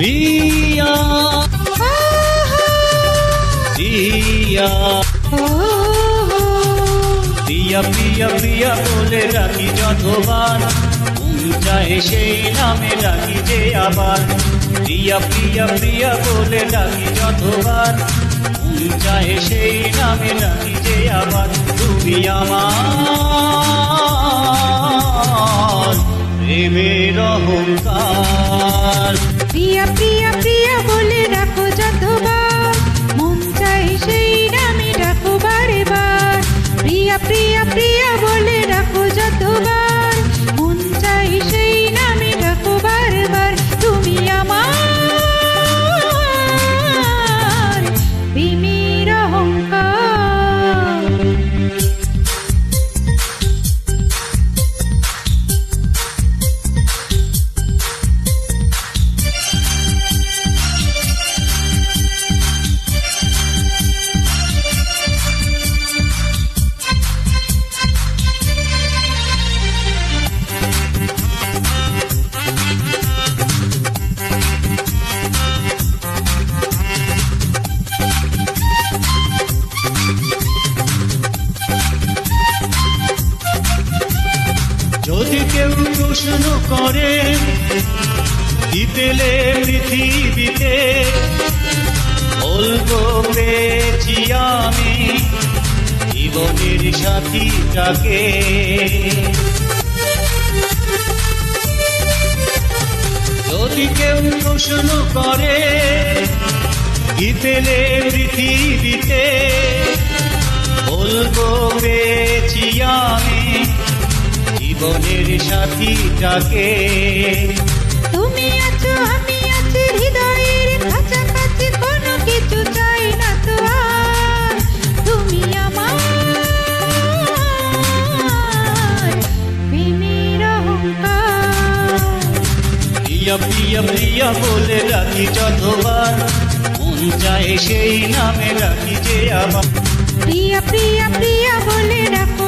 প্রিয়া। প্রিয়া। প্রিয়া প্রিয়া প্রিয়া বলে ডাকি যতবার। চায় সেই নামে ডাকি যে আবার। প্রিয়া প্রিয়া প্রিয়া বলে ডাকি যতবার। চায় সেই নামে ডাকি যে আবার। তুমি আমার প্রেমের অহংকার। প্রিয়া প্রিয়া প্রিয়া বলে ডাকো যতবার যদি কেউ প্রশ্ন করে পেলে পৃথিবীতে, বলব পেয়েছি আমি জীবনের সাথীটাকে। যদি কেউ প্রশ্ন করে কি পৃথিবীতে, বলব আমি জীবনের সাথীটাকে তুমি আছো আমি আছি হৃদয়ের কাছাকাছি কোনো কিছু চাই না তো তুমি আমার প্রেমের প্রিয়া প্রিয়া প্রিয়া বলে রাখি যতবার। মন চায় সেই নামে রাখি যে আবার প্রিয়া প্রিয়া প্রিয়া বলে ডাকো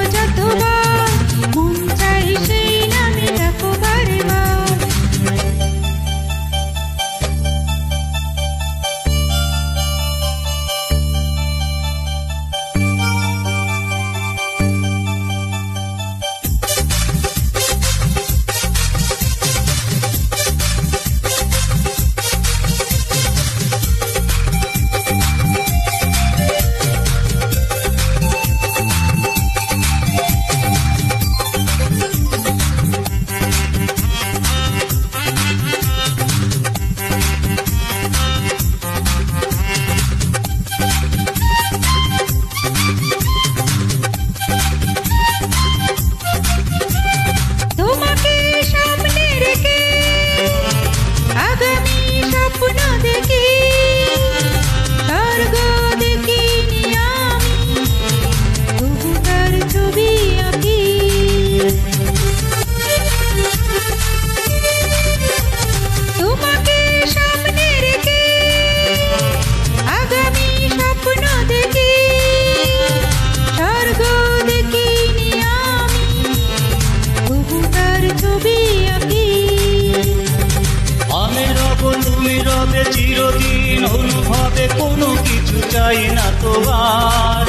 চিরদিন অনুভবে কোনো কিছু চাই না তোমার।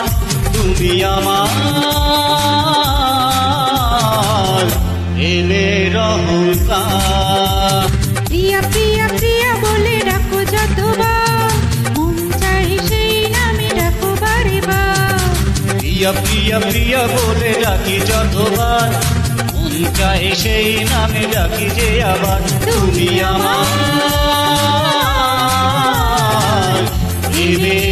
তুমি আমার প্রেমের অহংকার প্রিয়া প্রিয়া প্রিয়া বলে ডাকো যতবার মন চাই সেই নামে ডাকো বারে বার প্রিয়া প্রিয়া প্রিয়া বলে ডাকি যতবার মন চায় সেই নামে ডাকি যে আবার। তুমি আমার ಿದೆ